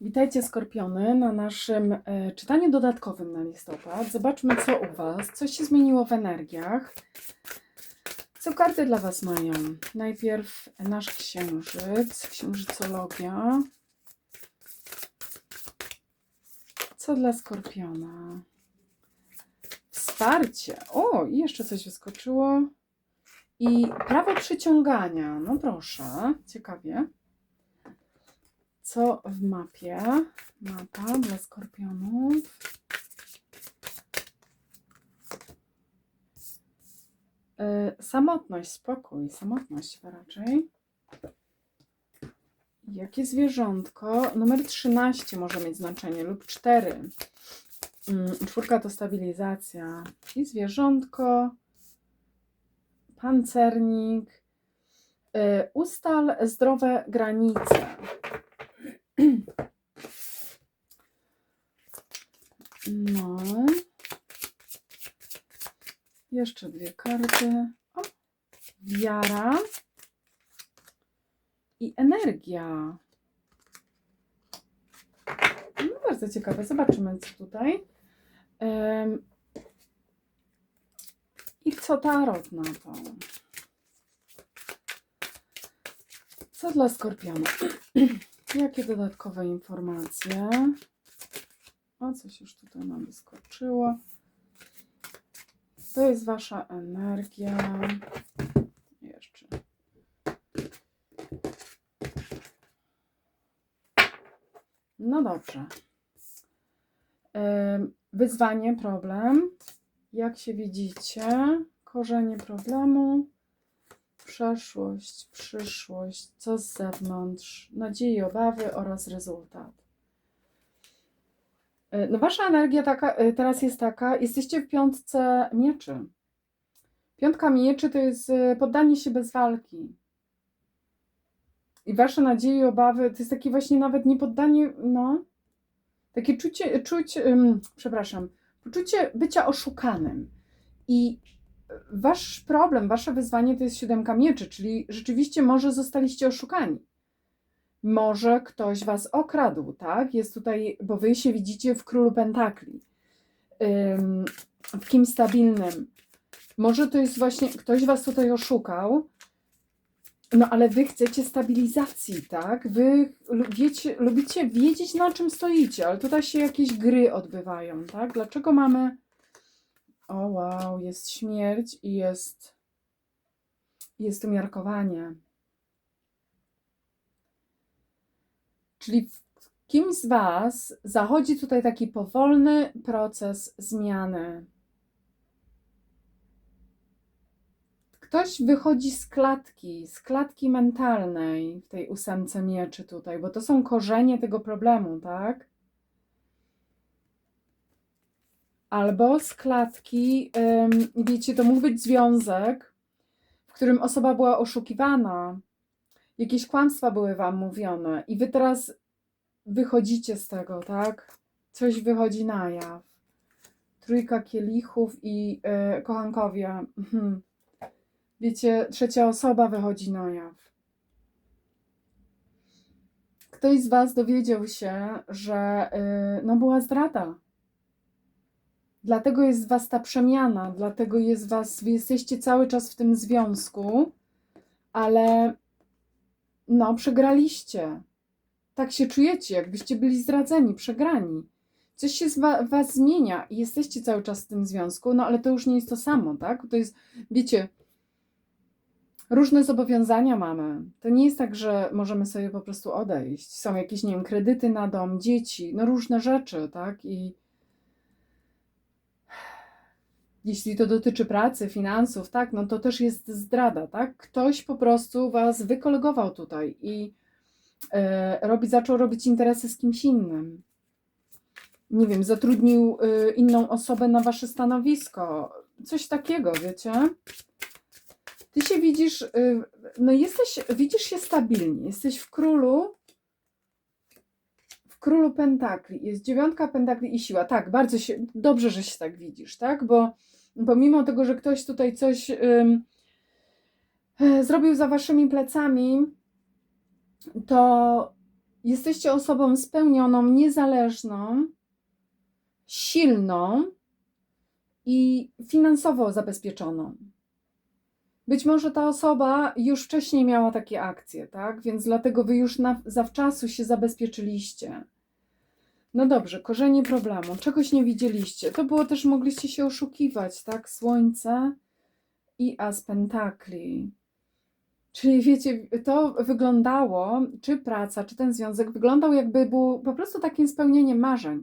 Witajcie Skorpiony na naszym e, czytaniu dodatkowym na listopad. Zobaczmy co u Was, co się zmieniło w energiach. Co karty dla Was mają? Najpierw nasz księżyc, księżycologia. Co dla Skorpiona? Wsparcie. O, i jeszcze coś wyskoczyło. I prawo przyciągania. No proszę, ciekawie. Co w mapie? Mapa dla skorpionów. Y, Samotność, spokój, samotność raczej. Jakie zwierzątko? Numer 13 może mieć znaczenie lub 4. Mm, Czwórka to stabilizacja. I zwierzątko, pancernik. Y, Ustal zdrowe granice. No. Jeszcze dwie karty. O, wiara i energia. No, bardzo ciekawe. Zobaczymy, co tutaj. Em, I co tarot na to? Co dla skorpionów? Jakie dodatkowe informacje? O, coś już tutaj nam wyskoczyło. To jest wasza energia. Jeszcze. No dobrze. Wyzwanie, problem. Jak się widzicie? Korzenie problemu. Przeszłość, przyszłość, co z zewnątrz, nadzieje, obawy oraz rezultat. Y, No wasza energia taka, y, teraz jest taka, jesteście w piątce mieczy. Piątka mieczy to jest y, poddanie się bez walki. I wasze nadzieje obawy to jest takie właśnie nawet nie poddanie, no, takie czucie, czuć, ym, przepraszam, poczucie bycia oszukanym. I wasz problem, wasze wyzwanie to jest siódemka mieczy, czyli rzeczywiście może zostaliście oszukani. Może ktoś was okradł, tak? Jest tutaj, bo wy się widzicie w królu pentakli, w kim stabilnym. Może to jest właśnie, ktoś was tutaj oszukał, no ale wy chcecie stabilizacji, tak? Wy wiecie, lubicie wiedzieć, na czym stoicie, ale tutaj się jakieś gry odbywają, tak? Dlaczego mamy. O wow, jest śmierć i jest. Jest umiarkowanie. Czyli w kimś z Was zachodzi tutaj taki powolny proces zmiany. Ktoś wychodzi z klatki, z klatki mentalnej w tej ósemce mieczy tutaj, bo to są korzenie tego problemu, tak? Albo z klatki, wiecie, to mógł być związek, w którym osoba była oszukiwana, jakieś kłamstwa były wam mówione i wy teraz wychodzicie z tego, tak? Coś wychodzi na jaw. Trójka kielichów i y, kochankowie. Mhm. Wiecie, trzecia osoba wychodzi na jaw. Ktoś z Was dowiedział się, że y, no była zdrada. Dlatego jest w Was ta przemiana, dlatego jest Was, wy jesteście cały czas w tym związku, ale no, przegraliście. Tak się czujecie, jakbyście byli zdradzeni, przegrani. Coś się z wa- Was zmienia i jesteście cały czas w tym związku, no ale to już nie jest to samo, tak? To jest, wiecie, różne zobowiązania mamy. To nie jest tak, że możemy sobie po prostu odejść. Są jakieś, nie wiem, kredyty na dom, dzieci, no różne rzeczy, tak? I jeśli to dotyczy pracy, finansów, tak, no to też jest zdrada, tak? Ktoś po prostu was wykolegował tutaj i e, robi, zaczął robić interesy z kimś innym. Nie wiem, zatrudnił e, inną osobę na wasze stanowisko. Coś takiego, wiecie? Ty się widzisz, y, no jesteś, widzisz się stabilnie, jesteś w królu, królu pentakli, jest dziewiątka pentakli i siła, tak, bardzo się, dobrze, że się tak widzisz, tak, bo pomimo tego, że ktoś tutaj coś e, zrobił za waszymi plecami, to jesteście osobą spełnioną, niezależną, silną i finansowo zabezpieczoną. Być może ta osoba już wcześniej miała takie akcje, tak? Więc dlatego wy już na, zawczasu się zabezpieczyliście. No dobrze, korzenie problemu. Czegoś nie widzieliście. To było też, mogliście się oszukiwać, tak? Słońce i as pentakli. Czyli wiecie, to wyglądało, czy praca, czy ten związek wyglądał jakby był po prostu takim spełnieniem marzeń.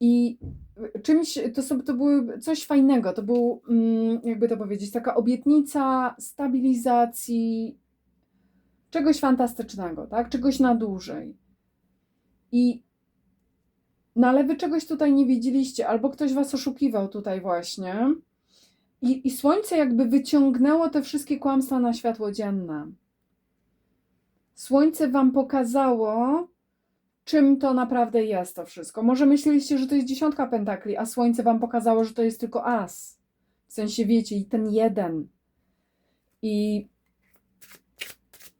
I czymś, to, sobie, to były coś fajnego, to był, mm, jakby to powiedzieć, taka obietnica stabilizacji, czegoś fantastycznego, tak? Czegoś na dłużej. I no ale wy czegoś tutaj nie widzieliście, albo ktoś was oszukiwał tutaj właśnie. I, I słońce jakby wyciągnęło te wszystkie kłamstwa na światło dzienne. Słońce wam pokazało, czym to naprawdę jest to wszystko. Może myśleliście, że to jest dziesiątka pentakli, a słońce wam pokazało, że to jest tylko as. W sensie wiecie, i ten jeden. I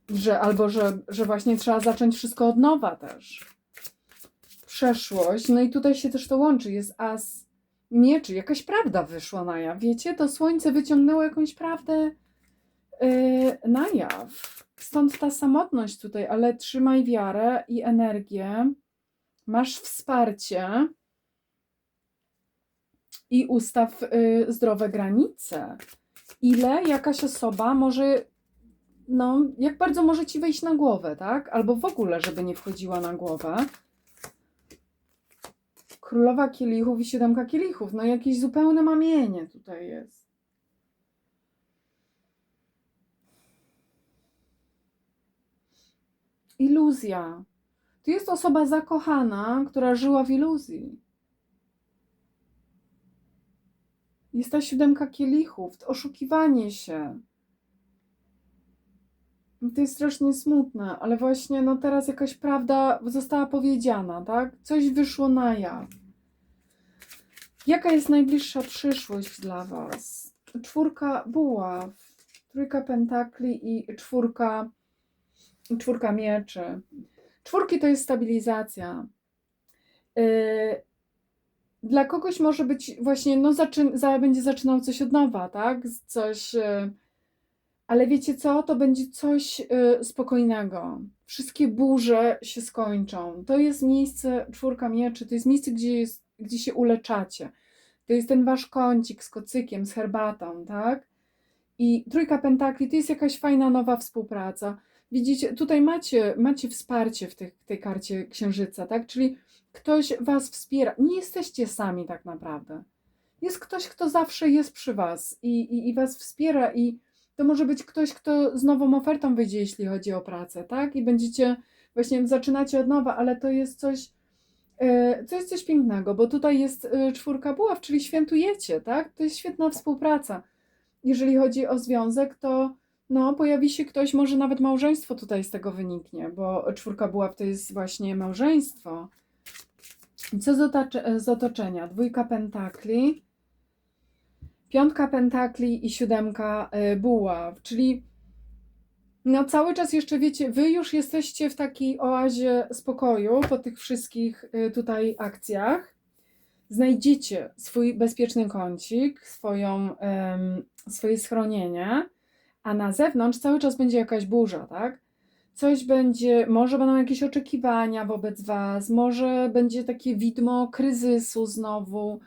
że albo że, że właśnie trzeba zacząć wszystko od nowa też. Przeszłość. No i tutaj się też to łączy. Jest as mieczy. Jakaś prawda wyszła na jaw. Wiecie, to słońce wyciągnęło jakąś prawdę yy, na jaw. Stąd ta samotność tutaj, ale trzymaj wiarę i energię. Masz wsparcie i ustaw y, zdrowe granice. Ile jakaś osoba może, no, jak bardzo może ci wejść na głowę, tak? Albo w ogóle, żeby nie wchodziła na głowę. Królowa kielichów i siódemka kielichów. No, jakieś zupełne mamienie tutaj jest. Iluzja. To jest osoba zakochana, która żyła w iluzji. Jest ta siódemka kielichów, to oszukiwanie się. To jest strasznie smutne, ale właśnie no teraz jakaś prawda została powiedziana, tak? Coś wyszło na jaw. Jaka jest najbliższa przyszłość dla Was? Czwórka buław, trójka pentakli i czwórka, czwórka mieczy. Czwórki to jest stabilizacja. Yy, dla kogoś może być właśnie, no zaczyn, za, będzie zaczynał coś od nowa, tak? Coś, yy, ale wiecie co? To będzie coś yy, spokojnego. Wszystkie burze się skończą. To jest miejsce, czwórka mieczy, to jest miejsce, gdzie, jest, gdzie się uleczacie. To jest ten wasz kącik z kocykiem, z herbatą, tak? I trójka pentakli to jest jakaś fajna nowa współpraca. Widzicie, tutaj macie, macie wsparcie w tej, tej karcie księżyca, tak? Czyli ktoś was wspiera. Nie jesteście sami tak naprawdę. Jest ktoś, kto zawsze jest przy was i, i, i was wspiera i to może być ktoś, kto z nową ofertą wyjdzie, jeśli chodzi o pracę, tak? I będziecie, właśnie zaczynacie od nowa, ale to jest coś, e, to jest coś pięknego, bo tutaj jest e, czwórka buław, czyli świętujecie, tak? To jest świetna współpraca. Jeżeli chodzi o związek, to no, pojawi się ktoś, może nawet małżeństwo tutaj z tego wyniknie, bo czwórka buław to jest właśnie małżeństwo. Co z, z otoczenia? Dwójka pentakli, piątka pentakli i siódemka buław, czyli no cały czas jeszcze wiecie, wy już jesteście w takiej oazie spokoju po tych wszystkich y, tutaj akcjach. Znajdziecie swój bezpieczny kącik, swoją, em, swoje schronienie, a na zewnątrz cały czas będzie jakaś burza, tak? Coś będzie, może będą jakieś oczekiwania wobec Was, może będzie takie widmo kryzysu znowu.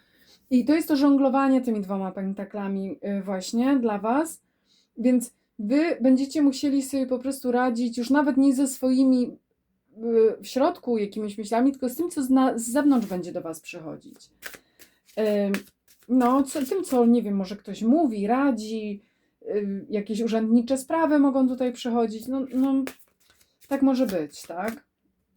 I to jest to żonglowanie tymi dwoma pentaklami y, właśnie dla Was. Więc Wy będziecie musieli sobie po prostu radzić już nawet nie ze swoimi y, w środku jakimiś myślami, tylko z tym, co z, z zewnątrz będzie do Was przychodzić. No, co, tym, co, nie wiem, może ktoś mówi, radzi, y, jakieś urzędnicze sprawy mogą tutaj przychodzić. No, no, tak może być, tak?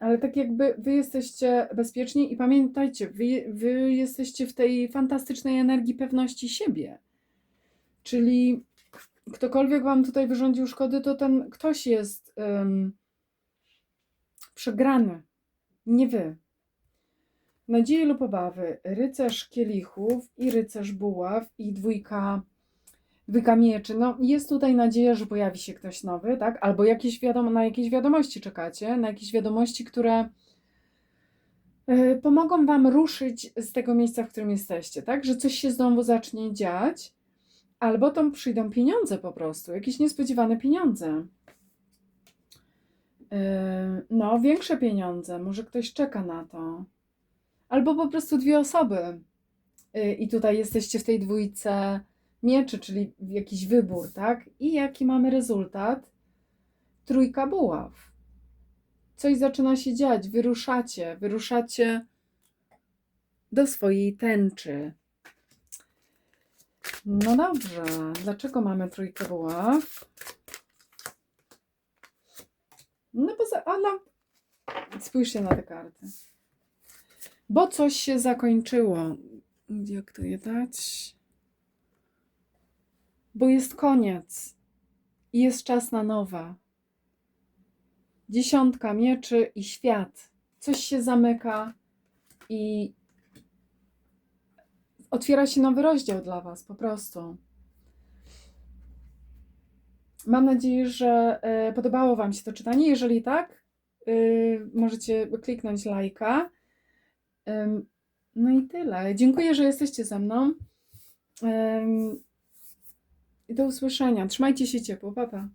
Ale tak jakby wy jesteście bezpieczni i pamiętajcie, wy, wy jesteście w tej fantastycznej energii pewności siebie. Czyli ktokolwiek wam tutaj wyrządził szkody, to ten ktoś jest ym, przegrany, nie wy. Nadzieje lub obawy, rycerz kielichów i rycerz buław i dwójka Dwójka mieczy. No, jest tutaj nadzieja, że pojawi się ktoś nowy, tak? Albo jakieś wiadomo, na jakieś wiadomości czekacie, na jakieś wiadomości, które y, pomogą Wam ruszyć z tego miejsca, w którym jesteście, tak? Że coś się znowu zacznie dziać, albo to przyjdą pieniądze po prostu, jakieś niespodziewane pieniądze. Yy, No, większe pieniądze, może ktoś czeka na to. Albo po prostu dwie osoby. Yy, I tutaj jesteście w tej dwójce mieczy, czyli jakiś wybór, tak? I jaki mamy rezultat? Trójka buław. Coś zaczyna się dziać, wyruszacie, wyruszacie do swojej tęczy. No dobrze, dlaczego mamy trójkę buław? No bo za, a no, spójrzcie na te karty. Bo coś się zakończyło. Jak to je dać? Bo jest koniec i jest czas na nowe. Dziesiątka mieczy i świat. Coś się zamyka i otwiera się nowy rozdział dla Was, po prostu. Mam nadzieję, że e, podobało Wam się to czytanie. Jeżeli tak, e, możecie kliknąć lajka. No i tyle. Dziękuję, że jesteście ze mną. Do usłyszenia. Trzymajcie się ciepło. Pa, pa.